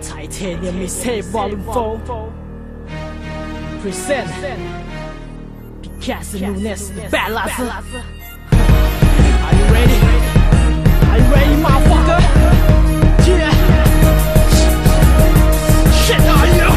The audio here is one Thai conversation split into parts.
Titanium is saved volume 4 Present Picasso Nunes Balaza Are you ready? Are you ready motherfucker? Yeah Shit are you?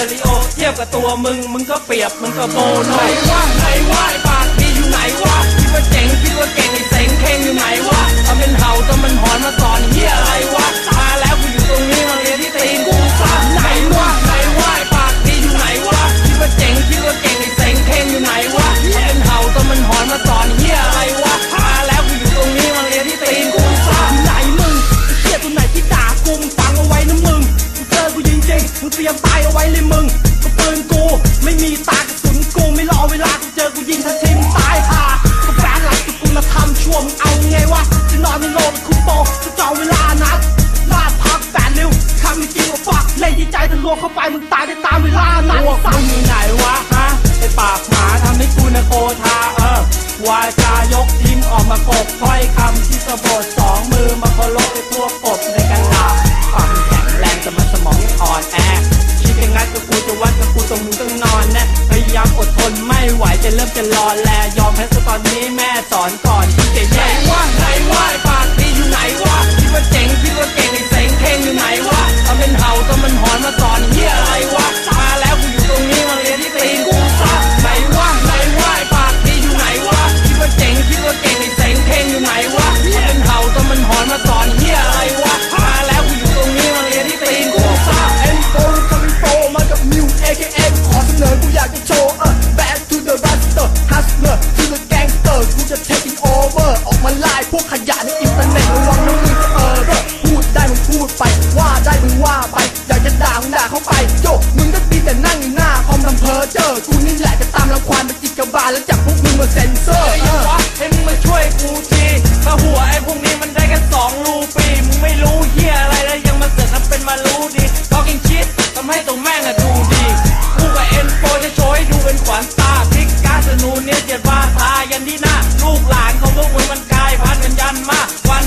อริโอเทียบกับตัวมึง มึงก็เปรียบมึงก็โบนไหนวะไหนวะไอ้ปากดีอยู่ไหนวะพี่ว่าเจ๋งพี่ว่าเก่งไอ้เสงเข่งอยู่ไหนวะ ไม่มีตากระสุนกูไม่รอเวลากูเจอกูยิงทันทีมตายห่ากัแฟนหลักกูมาทำชั่วมึงเอาไงวะจะนอนในโลกคุณโปจะจองเวลานัดลาดพักแปดริ้วทำจริงว่าฝักเล่นดีใจทะลวงเข้าไปมึงตายได้ตามเวลานัดสั่งอยู่ไหนวะฮะไอปากหมาทำให้กูนะโกธาเออวาจายกทิ้งออกมากบถ้อยคำที่สะบดสองมือมาเคารพไอพวกกบ จะเริ่มจะรอแลยอมแพ้ซะตอนนี้แม่สอนก่อน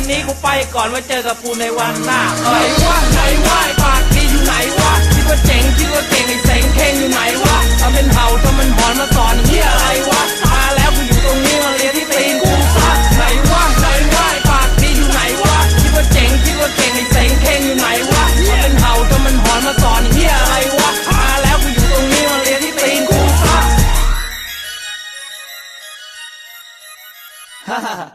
นี้กูไปก่อนไว้เจอกับปูในวันหน้าไหนวะไหนว่าปากดีอยู่ไหนวะคิดว่าเจ๋งคิดว่าเก่งไอ้เสงเข่งอยู่ไหนวะทำเป็นเผาทำมันหอนมาสอนเฮียอะไรวะมาแล้วกูอยู่ตรงนี้มาเรียนที่ตีนกูซะไหนวะไหนว่าปากดีอยู่ไหนวะคิดว่าเจ๋งคิดว่าเก่งไอ้เสงเข่งอยู่ไหนวะทำเป็นเผาทำมันหอนมาสอนเฮียอะไรวะมาแล้วกูอยู่ตรงนี้มาเรียที่ตีนกูซะฮ่าฮ่า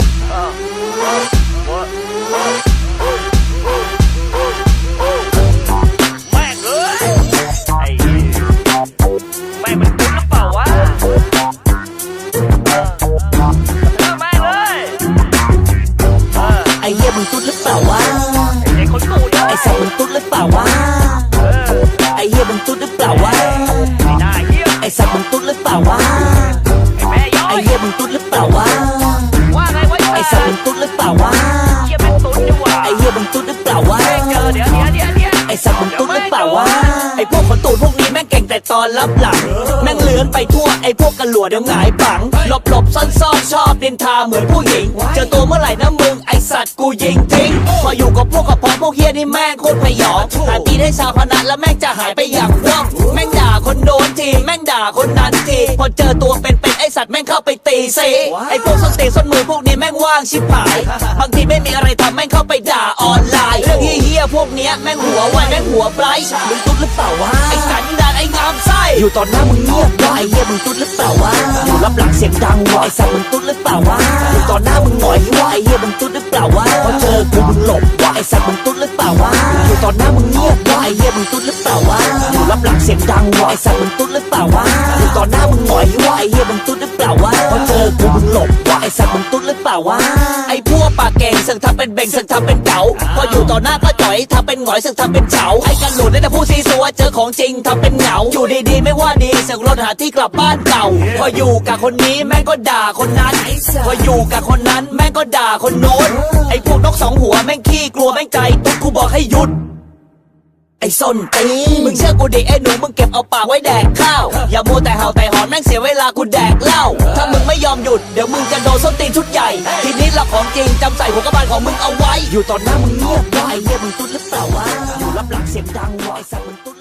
ล่าวะไอ้เหี้ยมึงตุ๊ดหรือเปล่าวะไอ้สาว์มึงตุ๊ดหรือเปล่าวะไอ้เหี้ยมึงตุ๊ดหรือเปล่าวะไอ้สาว์มึงตุ๊ดหรือเปล่าวะไอ้พวกคนตุ๊ด ตอนรับหลัง แม่งเลือนไปทั่วไอ้พวกกันหลัวเดี๋ยวหงายปัง หลบหลบซ่อนซ่อนชอบดินทาเหมือนผู้หญิง เจอตัวเมื่อไหร่นะมึงไอสัตว์กูยิงทิ้งพออยู่กับพวกกับพอพวกเฮียนี่แม่งโคตรพยองหาตีนให้ชาวพนันแล้วแม่งจะหายไปอย่างว่องแม่งด่าคนโดนทีแม่งด่าคนนั้นทีพอเจอตัวเป็นเป็นไอสัตว์แม่งเข้าไปตีซีไอพวกส้นตีนส้นมือพวกนี้แม่งว่างชิบหายบางทีไม่มีอะไรทำแม่งเข้าไปด่าออนไลน์เรื่องเฮี้ยๆพวกเนี้ยแม่งหัวไวแม่งหัวไบรท์มึงตุ๊ดหรือเปล่าวะไอสันดานไองามไส้อยู่ตอนหน้ามึงเงียบวะไอเฮี้ยมึงตุ๊ดหรือเปล่าวะอยู่รับหลังเสียงดังวะไอสัตว์มึงตุ๊ดหรือเปล่าวะอยู่ตอนหน้ามึงหงอยวะไอเฮี้ยมึงตุ๊ดหรือเปล่าวะพอเจอกูมึงหลบวะไอสัตว์มึงตุ๊ดหรือเปล่าวะอยู่ตอนหน้ามึงเงียบวะไอเฮี้ยมึงตุ๊ดหรือเปล่าวะอยู่รับหลังเสียงดังวะไอสัตว์มึงตุ๊ดหรือเปล่าวะอยู่ตอนหน้ามึงหงอยวะไอเฮี้ยมึงตุ๊ดหรือเปล่าวะพอเจอกูมึงหลบวะไอสัตว์มึงตุ๊ดหรือเปล่าวะไอพวก ปากเก่งสึกทำเป็นเบ่งสึกทำเป็นเก๋าพออยู่ต่อหน้าก็จ่อยทำเป็นหงอยสึกทำเป็นเฉาไอ้กันหลุดได้แต่พูดซีซัวเจอของจริงทำเป็นเหงาอยู่ดีๆไม่ว่าดีสึกรถหาที่กลับบ้านเก่า พออยู่กับคนนี้แม่งก็ด่าคนนั้น พออยู่กับคนนั้นแม่งก็ด่าคนโน้นไอ้พวกนกสองหัวแม่งขี้กลัวแม่งใจตุ๊กกูบอกให้หยุด ไอ้ส้นตีนมึงเชื่อกูดิไอ้หนูมึงเก็บเอาปากไว้แดกข้าว อย่ามัวแต่เห่าแต่หอนแม่งเสียเวลากูแดกเหล้า ถ้ามึงไม่ยอมหยุด เดี๋ยวมึงจะโดนส้นตีนชุดใหญ่ ทีนี้เราของจริงจำใส่หัวกระบาลของมึงเอาไว้ อยู่ตอนหน้ามึงเงียบวะไอ้เหี้ยมึงตุ๊ดหรือเปล่าวะ อยู่รับหลังเสียงดังวะไอ้สัตว์มึงตุ๊ด